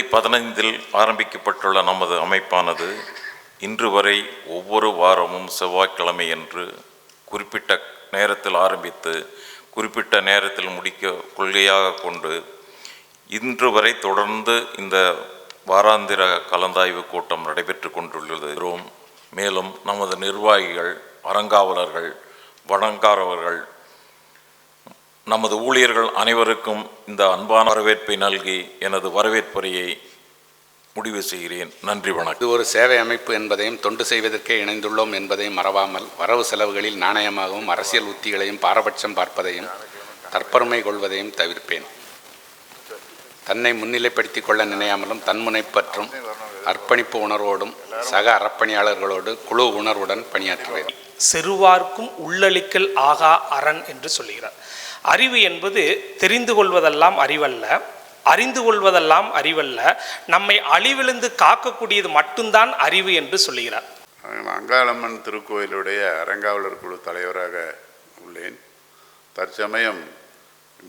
ரெண்டாயிரத்தி பதினைந்தில் ஆரம்பிக்கப்பட்டுள்ள நமது அமைப்பானது இன்று வரை ஒவ்வொரு வாரமும் செவ்வாய்க்கிழமை என்று குறிப்பிட்ட நேரத்தில் ஆரம்பித்து குறிப்பிட்ட நேரத்தில் முடிக்க கொள்கையாக கொண்டு இன்று வரை தொடர்ந்து இந்த வாராந்திர கலந்தாய்வு கூட்டம் நடைபெற்று கொண்டுள்ளது. மேலும் நமது நிர்வாகிகள் அறங்காவலர்கள் வழங்காரவர்கள் நமது ஊழியர்கள் அனைவருக்கும் இந்த அன்பான வரவேற்பை நல்கி எனது வரவேற்புரையை முடிவு செய்கிறேன். நன்றி வணக்கம். இது ஒரு சேவை அமைப்பு என்பதையும் தொண்டு செய்வதற்கே இணைந்துள்ளோம் என்பதையும் மறவாமல் வரவு செலவுகளில் நாணயமாகவும் அரசியல் உத்திகளையும் பாரபட்சம் பார்ப்பதையும் தற்பெருமை கொள்வதையும் தவிர்ப்பேன். தன்னை முன்னிலைப்படுத்திக் கொள்ள நினையாமலும் தன்முனைப்பற்றும் அர்ப்பணிப்பு உணர்வோடும் சக அறப்பணியாளர்களோடு குழு உணர்வுடன் பணியாற்றுவேன். செருவார்க்கும் உள்ளளிக்கல் ஆகா அரண் என்று சொல்லுகிறார். அறிவு என்பது தெரிந்து கொள்வதெல்லாம் அறிவல்ல. அறிந்து கொள்வதெல்லாம் அறிவல்ல. நம்மை அழிவிலிருந்து காக்கக்கூடியது மட்டும்தான் அறிவு என்று சொல்லுகிறார். அங்காளம்மன் திருக்கோயிலுடைய அறங்காவலர் குழு தலைவராக உள்ளேன். தற்சமயம்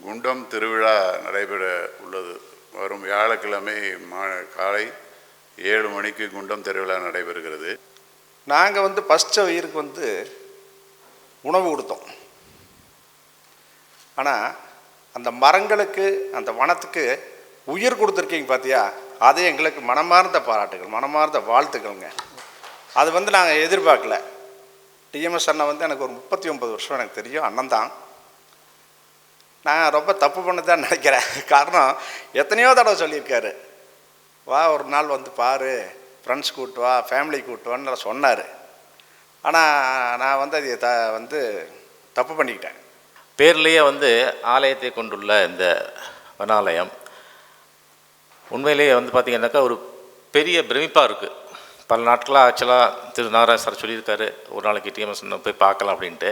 குண்டம் திருவிழா நடைபெற உள்ளது. வரும் வியாழக்கிழமை மா காலை ஏழு மணிக்கு குண்டம் திருவிழா நடைபெறுகிறது. நாங்கள் வந்து ஃபஸ்ட்டு உயிருக்கு வந்து உணவு கொடுத்தோம். ஆனால் அந்த மரங்களுக்கு அந்த வனத்துக்கு உயிர் கொடுத்துருக்கீங்க பார்த்தியா அது எங்களுக்கு மனமார்ந்த பாராட்டுகள் மனமார்ந்த வாழ்த்துக்கள்ங்க. அது வந்து நாங்கள் எதிர்பார்க்கல. டிஎம்எஸ் அண்ணன் வந்து எனக்கு ஒரு முப்பத்தி ஒன்பது வருஷம் எனக்கு தெரியும் அண்ணன் தான். நான் ரொம்ப தப்பு பண்ணதான் நினைக்கிறேன். காரணம் எத்தனையோ தடவை சொல்லியிருக்காரு. வா ஒரு நாள் வந்து பாரு ஃப்ரெண்ட்ஸ் கூட்டு வா ஃபேமிலி கூட்டு வான்னு சொன்னார். ஆனால் நான் வந்து அது த வந்து தப்பு பண்ணிக்கிட்டேன். பேர்லேயே வந்து ஆலயத்தை கொண்டுள்ள இந்த வனாலயம் உண்மையிலேயே வந்து பார்த்திங்கன்னாக்கா ஒரு பெரிய பிரமிப்பாக இருக்குது பல நாட்களாக ஆக்சுவலாக திரு நாராயண சார் சொல்லியிருக்காரு ஒரு நாளைக்கு டிஎம்எஸ் போய் பார்க்கலாம் அப்படின்ட்டு.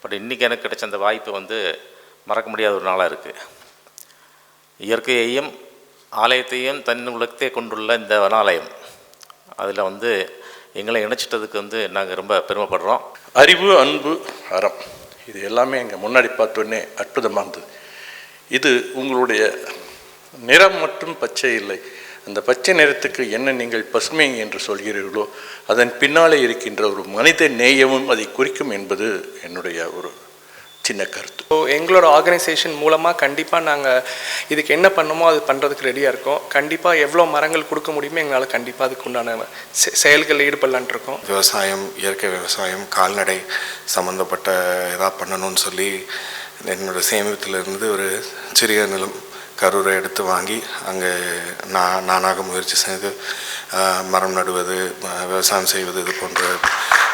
பட் இன்றைக்கி எனக்கு கிடைச்ச அந்த வாய்ப்பு வந்து மறக்க முடியாத ஒரு நாளாக இருக்குது இயற்கையையும் ஆலயத்தையும் தன் உலகத்தை கொண்டுள்ள இந்த வனாலயம் அதில் வந்து எங்களை இணைச்சிட்டதுக்கு வந்து நாங்கள் ரொம்ப பெருமைப்படுறோம். அறிவு அன்பு அறம். இது எல்லாமே எங்கள் முன்னாடி பார்த்தோன்னே அற்புதமாக இருந்தது இது உங்களுடைய நிறம் மற்றும் பச்சை இல்லை. அந்த பச்சை நிறத்துக்கு என்ன நீங்கள் பசுமை என்று சொல்கிறீர்களோ அதன் பின்னாலே இருக்கின்ற ஒரு மனித நேயமும் அதை குறிக்கும் என்பது என்னுடைய ஒரு சின்ன கருத்து. ஸோ எங்களோட ஆர்கனைசேஷன் மூலமாக கண்டிப்பாக நாங்கள் இதுக்கு என்ன பண்ணணுமோ அது பண்ணுறதுக்கு ரெடியாக இருக்கோம். கண்டிப்பாக எவ்வளோ மரங்கள் கொடுக்க முடியுமோ எங்களால் கண்டிப்பாக அதுக்கு உண்டான செ- செயல்களில் ஈடுபடலான் இருக்கோம். விவசாயம் இயற்கை விவசாயம் கால்நடை சம்மந்தப்பட்ட இதாக பண்ணணும்னு சொல்லி என்னோட சேமிப்பிலிருந்து ஒரு சிறிய நிலம் கரூரை எடுத்து வாங்கி அங்கே நான் நானாக முயற்சி செய்து மரம் நடுவது விவசாயம் செய்வது இது போன்ற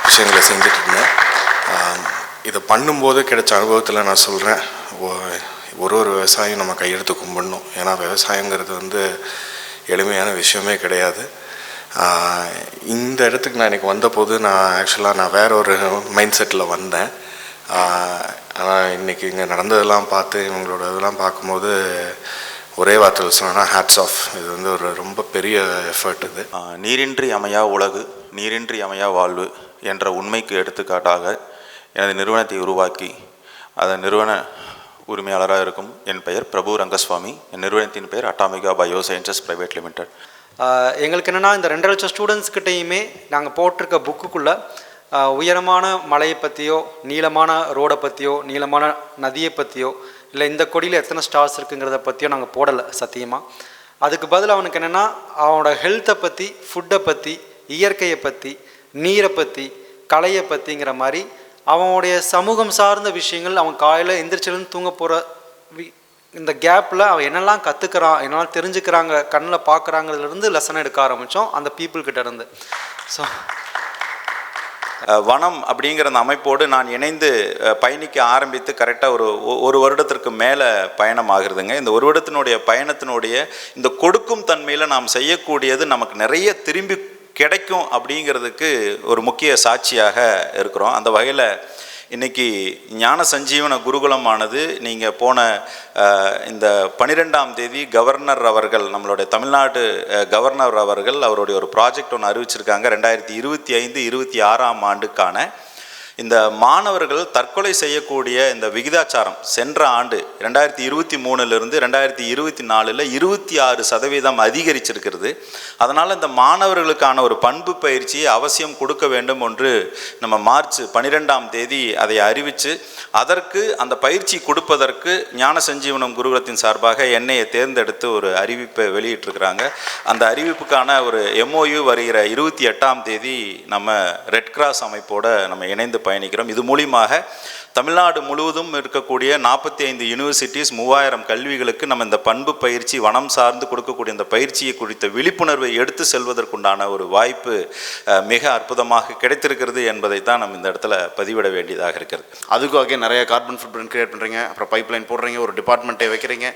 விஷயங்களை செஞ்சுட்டு இருந்தேன். இதை பண்ணும்போது கிடைச்ச அனுபவத்தில் நான் சொல்கிறேன் ஒரு ஒரு விவசாயம் நம்ம கையெடுத்து கும்பிடணும். ஏன்னா விவசாயங்கிறது வந்து எளிமையான விஷயமே கிடையாது. இந்த இடத்துக்கு நான் இன்னைக்கு வந்தபோது நான் ஆக்சுவலாக நான் வேற ஒரு மைண்ட் செட்டில் வந்தேன். ஆனால் இன்னைக்கு இங்கே நடந்ததெல்லாம் பார்த்து இவங்களோட இதெல்லாம் பார்க்கும்போது ஒரே வார்த்தையில் சொன்னால் ஹேட்ஸ் ஆஃப் இது வந்து ஒரு ரொம்ப பெரிய எஃபர்ட் இது. நீரின்றி அமையா உலகு நீரின்றி அமையா வாழ்வு என்ற உண்மைக்கு எடுத்துக்காட்டாக எனது நிறுவனத்தை உருவாக்கி அதன் நிறுவன உரிமையாளராக இருக்கும் என் பெயர் பிரபு ரங்கசுவாமி. என் நிறுவனத்தின் பெயர் Atomica bio sciences private limited. எங்களுக்கு என்னென்னா இந்த ரெண்டு லட்சம் ஸ்டூடெண்ட்ஸ்கிட்டையுமே நாங்கள் போட்டிருக்க புக்குக்குள்ளே உயரமான மலையை பற்றியோ நீளமான ரோடை பற்றியோ நீளமான நதியை பற்றியோ இல்லை இந்த கொடியில் எத்தனை ஸ்டார்ஸ் இருக்குங்கிறத பற்றியோ நாங்கள் போடலை சத்தியமாக அதுக்கு பதில் அவனுக்கு என்னென்னா அவனோட ஹெல்த்தை பற்றி ஃபுட்டை பற்றி இயற்கையை பற்றி நீரை பற்றி கலையை பற்றிங்கிற மாதிரி அவனுடைய சமூகம் சார்ந்த விஷயங்கள் அவன் காலையில் எந்திரிச்சிலேருந்து தூங்க போகிற இந்த கேப்பில் அவன் என்னெல்லாம் கற்றுக்கிறான் என்னெல்லாம் தெரிஞ்சுக்கிறாங்க கண்ணில் பார்க்குறாங்கிறதுலேருந்து லெசன் எடுக்க ஆரம்பித்தோம் அந்த பீப்புள்கிட்ட இருந்து. ஸோ வனம் அப்படிங்கிற அந்த அமைப்போடு நான் இணைந்து பயணிக்க ஆரம்பித்து கரெக்டாக ஒரு ஒரு வருடத்திற்கு மேலே பயணம் ஆகுறதுங்க. இந்த ஒரு வருடத்தினுடைய பயணத்தினுடைய இந்த கொடுக்கும் தன்மையில் நாம் செய்யக்கூடியது நமக்கு நிறைய திரும்பி கிடைக்கும் அப்படிங்கிறதுக்கு ஒரு முக்கிய சாட்சியாக இருக்கிறோம். அந்த வகையில் இன்றைக்கி ஞான சஞ்சீவன குருகுலமானது நீங்கள் போன இந்த பன்னிரெண்டாம் தேதி கவர்னர் அவர்கள் நம்மளுடைய தமிழ்நாடு கவர்னர் அவர்கள் அவருடைய ஒரு ப்ராஜெக்ட் ஒன்று அறிவிச்சிருக்காங்க. ரெண்டாயிரத்தி இருபத்தி ஐந்து இருபத்தி ஆறாம் ஆண்டுக்கான இந்த மாணவர்கள் தற்கொலை செய்யக்கூடிய இந்த விகிதாச்சாரம் சென்ற ஆண்டு ரெண்டாயிரத்தி இருபத்தி மூணுலேருந்து ரெண்டாயிரத்தி இருபத்தி நாலில் இருபத்தி ஆறு சதவீதம் அதிகரிச்சிருக்கிறது. அதனால் இந்த மாணவர்களுக்கான ஒரு பண்பு பயிற்சியை அவசியம் கொடுக்க வேண்டும் என்று நம்ம மார்ச் பன்னிரெண்டாம் தேதி அதை அறிவித்து அதற்கு அந்த பயிற்சி கொடுப்பதற்கு ஞான சஞ்சீவனம் குருகுலத்தின் சார்பாக என்னையை தேர்ந்தெடுத்து ஒரு அறிவிப்பை வெளியிட்டிருக்கிறாங்க. அந்த அறிவிப்புக்கான ஒரு எம்ஓயு வருகிற இருபத்தி எட்டாம் தேதி நம்ம ரெட் கிராஸ் அமைப்போடு நம்ம இணைந்து பயணிக்கிறோம். இது மூலியமாக தமிழ்நாடு முழுவதும் இருக்கக்கூடிய நாற்பத்தி ஐந்து யூனிவர்சிட்டிஸ் மூவாயிரம் கல்விகளுக்கு நம்ம இந்த பண்பு பயிற்சி வனம் சார்ந்து கொடுக்கக்கூடிய இந்த பயிற்சியை குறித்த விழிப்புணர்வை எடுத்து செல்வதற்குண்டான ஒரு வாய்ப்பு மிக அற்புதமாக கிடைத்திருக்கிறது என்பதை தான் நம்ம இந்த இடத்துல பதிவிட வேண்டியதாக இருக்கிறது. அதுக்கும் அகைன் நிறைய கார்பன் ஃபுட் பிரிண்ட் கிரியேட் பண்ணுறீங்க அப்புறம் பைப் லைன் போடுறீங்க. ஒரு டிபார்ட்மெண்ட்டை வைக்கிறீங்க.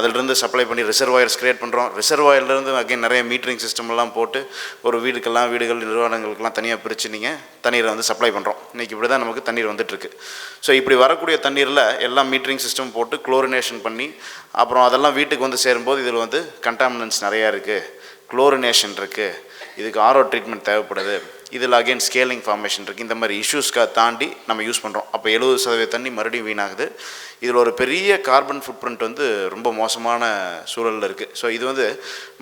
அதிலிருந்து சப்ளை பண்ணி ரிசர்வாயர்ஸ் கிரியேட் பண்ணுறோம் ரிசர்வாயர்லேருந்து அகைன் நிறைய மீட்டரிங் சிஸ்டம்லாம் போட்டு ஒரு வீடுக்கெல்லாம் வீடுகள் நிறுவனங்களுக்கெல்லாம் தனியாக பிரித்து நீங்கள் தண்ணீரை வந்து சப்ளை பண்ணுறோம் இன்றைக்கி இப்படி தான் நமக்கு தண்ணீர் வந்துட்டுருக்கு. ஸோ இப்படி வரக்கூடிய தண்ணீரில் எல்லாம் மீட்டரிங் சிஸ்டம் போட்டு குளோரினேஷன் பண்ணி அப்புறம் அதெல்லாம் வீட்டுக்கு வந்து சேரும்போது இதில் வந்து கண்டாமினன்ஸ் நிறையா இருக்குது குளோரினேஷன் இருக்குது இதுக்கு ஆரோ ட்ரீட்மெண்ட் தேவைப்படுது. இதில் அகைன் ஸ்கேலிங் ஃபார்மேஷன் இருக்குது இந்த மாதிரி இஷ்யூஸ்க்காக தாண்டி நம்ம யூஸ் பண்ணுறோம் அப்போ எழுபது சதவீத தண்ணி மறுபடியும் வீணாகுது. இதில் ஒரு பெரிய கார்பன் ஃபுட் பிரிண்ட் வந்து ரொம்ப மோசமான சூழலில் இருக்குது ஸோ இது வந்து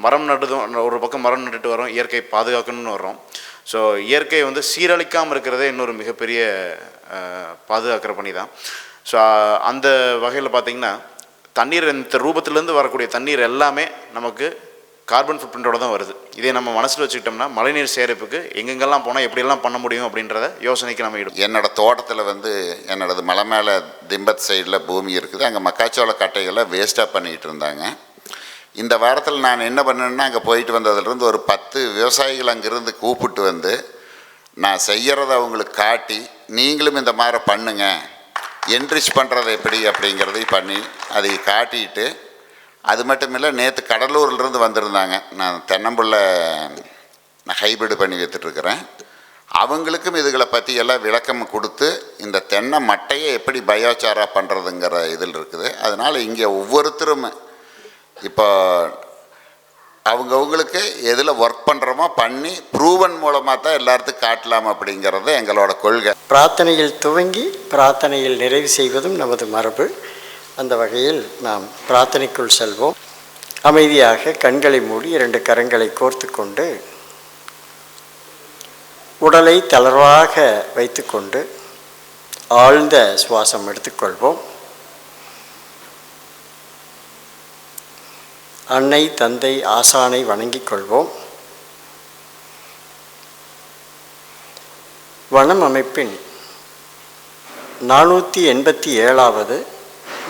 மரம் நடுதும் ஒரு பக்கம் மரம் நட்டுட்டு வரோம் இயற்கை பாதுகாக்கணும்னு வரோம் ஸோ இயற்கை வந்து சீரழிக்காமல் இருக்கிறதே இன்னொரு மிகப்பெரிய பாதுகாக்கிற பணி தான். ஸோ அந்த வகையில் பார்த்திங்கன்னா தண்ணீர் இந்த ரூபத்திலேருந்து வரக்கூடிய தண்ணீர் எல்லாமே நமக்கு கார்பன் ஃபுட் பிரிண்டோட தான் வருது. இதே நம்ம மனசில் வச்சுக்கிட்டோம்னா மழைநீர் சேகரிப்புக்கு எங்கெங்கெல்லாம் போனால் எப்படியெல்லாம் பண்ண முடியும் அப்படின்றத யோசனைக்கு நம்ம இடும் என்னோட தோட்டத்தில் வந்து என்னோடது மலை மேலே திம்பத் சைடில் பூமி இருக்குது. அங்கே மக்காச்சோள கட்டைகளை வேஸ்ட்டாக பண்ணிகிட்டு இருந்தாங்க. இந்த வாரத்தில் நான் என்ன பண்ணேன்னா அங்கே போயிட்டு வந்ததுலேருந்து ஒரு பத்து விவசாயிகள் அங்கேருந்து கூப்பிட்டு வந்து நான் செய்கிறத அவங்களுக்கு காட்டி நீங்களும் இந்த மாதிரி பண்ணுங்க என்ரிச் பண்ணுறது எப்படி அப்படிங்கிறதை பண்ணி அதை காட்டிட்டு அது மட்டும் இல்லை நேற்று கடலூர்லேருந்து வந்திருந்தாங்க. நான் தென்னம்புள்ள நான் ஹைபிரிட் பண்ணி விற்றுட்ருக்கிறேன் அவங்களுக்கும் இதுகளை பற்றி எல்லாம் விளக்கம் கொடுத்து இந்த தென்னை மட்டையை எப்படி பயோச்சாரா பண்ணுறதுங்கிற இதில் இருக்குது. அதனால் இங்கே ஒவ்வொருத்தரும் இப்போ அவங்கவுங்களுக்கு எதில் ஒர்க் பண்ணுறோமோ பண்ணி ப்ரூவன் மூலமாக தான் எல்லாத்துக்கும் காட்டலாம் அப்படிங்கிறது எங்களோட கொள்கை. பிரார்த்தனையில் துவங்கி பிரார்த்தனையில் நிறைவு செய்வதும் நமது மரபு. அந்த வகையில் நாம் பிரார்த்தனைக்குள் செல்வோம். அமைதியாக கண்களை மூடி இரண்டு கரங்களை கோர்த்து கொண்டு உடலை தளர்வாக வைத்துக்கொண்டு ஆழ்ந்த சுவாசம் எடுத்துக்கொள்வோம் அன்னை தந்தை ஆசானை வணங்கிக் கொள்வோம். வனம் அமைப்பின் நானூற்றி எண்பத்தி ஏழாவது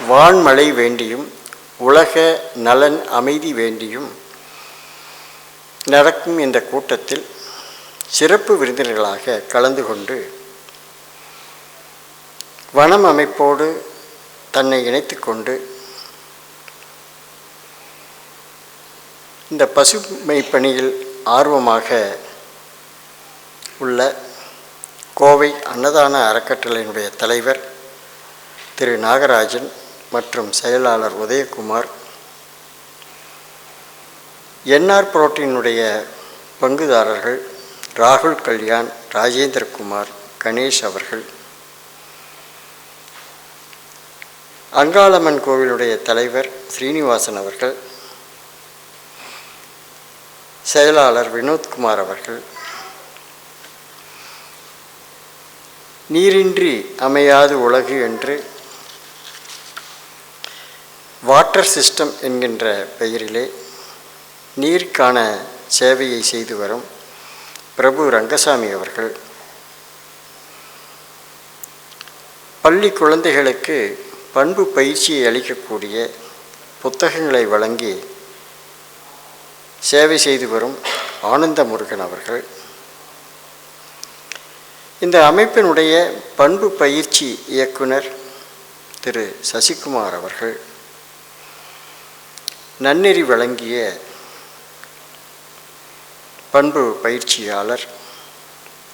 வான்மழை வேண்டியும் உலக நலன் அமைதி வேண்டியும் நடக்கும் இந்த கூட்டத்தில் சிறப்பு விருந்தினர்களாக கலந்து கொண்டு வனம் அமைப்போடு தன்னை இணைத்து கொண்டு இந்த பசுமை பணியில் ஆர்வமாக உள்ள கோவை அன்னதான அறக்கட்டளையினுடைய தலைவர் திரு நாகராஜன் மற்றும் செயலாளர் உதயகுமார் என்ஆர் புரோட்டீனுடைய பங்குதாரர்கள் ராகுல் கல்யாண் ராஜேந்திரகுமார் கணேஷ் அவர்கள் அங்காளம்மன் கோவிலுடைய தலைவர் ஸ்ரீனிவாசன் அவர்கள் செயலாளர் வினோத்குமார் அவர்கள். நீரின்றி அமையாது உலகு என்று வாட்டர் சிஸ்டம் என்கின்ற பெயரிலே நீருக்கான சேவையை செய்து வரும் பிரபு ரங்கசாமி அவர்கள். பள்ளி குழந்தைகளுக்கு பண்பு பயிற்சியை அளிக்கக்கூடிய புத்தகங்களை வழங்கி சேவை செய்து வரும் ஆனந்த முருகன் அவர்கள். இந்த அமைப்பினுடைய பண்பு பயிற்சி இயக்குனர் திரு சசிகுமார் அவர்கள் நன்னெறி வழங்கிய பண்பு பயிற்சியாளர்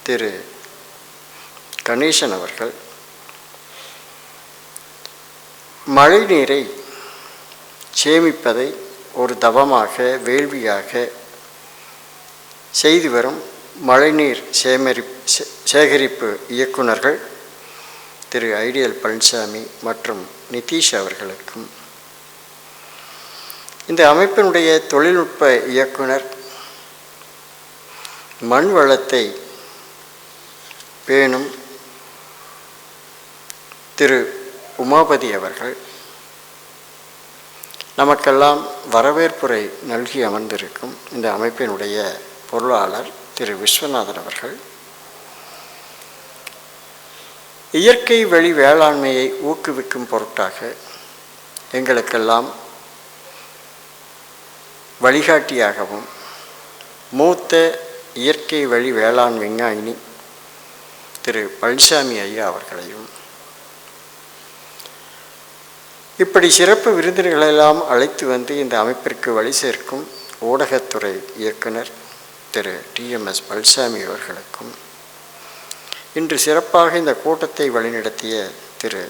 திரு கணேசன் அவர்கள். மழைநீரை சேமிப்பதை ஒரு தவமாக வேள்வியாக செய்து வரும் மழைநீர் சேமரி சே- சேகரிப்பு இயக்குனர்கள் திரு ஐடியல் பழனிசாமி மற்றும் நிதிஷ் அவர்களுக்கும். இந்த அமைப்பினுடைய தொழில்நுட்ப இயக்குனர் மண் வளத்தை பேணும் திரு உமாபதி அவர்கள் நமக்கெல்லாம் வரவேற்புரை நல்கி அமர்ந்திருக்கும் இந்த அமைப்பினுடைய பொருளாளர் திரு விஸ்வநாதன் அவர்கள். இயற்கை வழி வேளாண்மையை ஊக்குவிக்கும் பொருட்டாக எங்களுக்கெல்லாம் வழிகாட்டியாகவும் மூத்த இயற்கை வழி வேளாண் விஞ்ஞானி திரு பழனிசாமி ஐயா அவர்களையும் இப்படி சிறப்பு விருந்தினர்களெல்லாம் அழைத்து வந்து இந்த அமைப்பிற்கு வழி சேர்க்கும் ஊடகத்துறை இயக்குனர் திரு டிஎம்எஸ் பழனிசாமி அவர்களுக்கும் இன்று சிறப்பாக இந்த கூட்டத்தை வழிநடத்திய திரு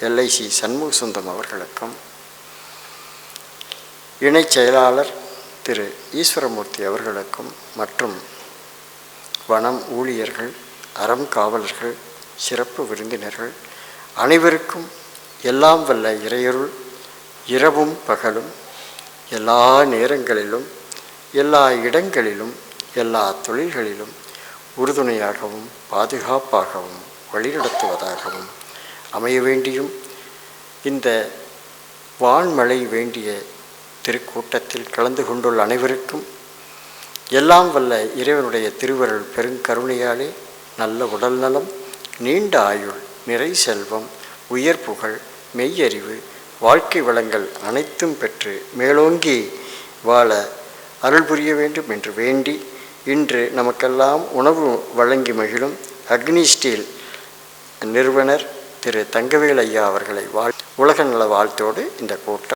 எல்ஐசி சண்முக சுந்தம் அவர்களுக்கும் இணைச் செயலாளர் திரு ஈஸ்வரமூர்த்தி அவர்களுக்கும் மற்றும் வனம் ஊழியர்கள் அறம் காவலர்கள் சிறப்பு விருந்தினர்கள் அனைவருக்கும் எல்லாம் வல்ல இறையருள் இரவும் பகலும் எல்லா நேரங்களிலும் எல்லா இடங்களிலும் எல்லா தொழில்களிலும் உறுதுணையாகவும் பாதுகாப்பாகவும் வழிநடத்துவதாகவும் அமைய வேண்டியும் இந்த வான்மழை வேண்டிய திருக்கூட்டத்தில் கலந்து கொண்டுள்ள அனைவருக்கும் எல்லாம் வல்ல இறைவனுடைய திருவருள் பெருங்கருணையாலே நல்ல உடல்நலம் நீண்ட ஆயுள் நிறை செல்வம் உயர் புகழ் மெய்யறிவு வாழ்க்கை வளங்கள் அனைத்தும் பெற்று மேலோங்கி வாழ அருள் புரிய வேண்டும் என்று வேண்டி இன்று நமக்கெல்லாம் உணவு வழங்கி மகிழும் அக்னி ஸ்டீல் நிறுவனர் திரு தங்கவேல் ஐயா அவர்களை வாழ் உலக நல வாழ்த்தோடு இந்த கூட்டம்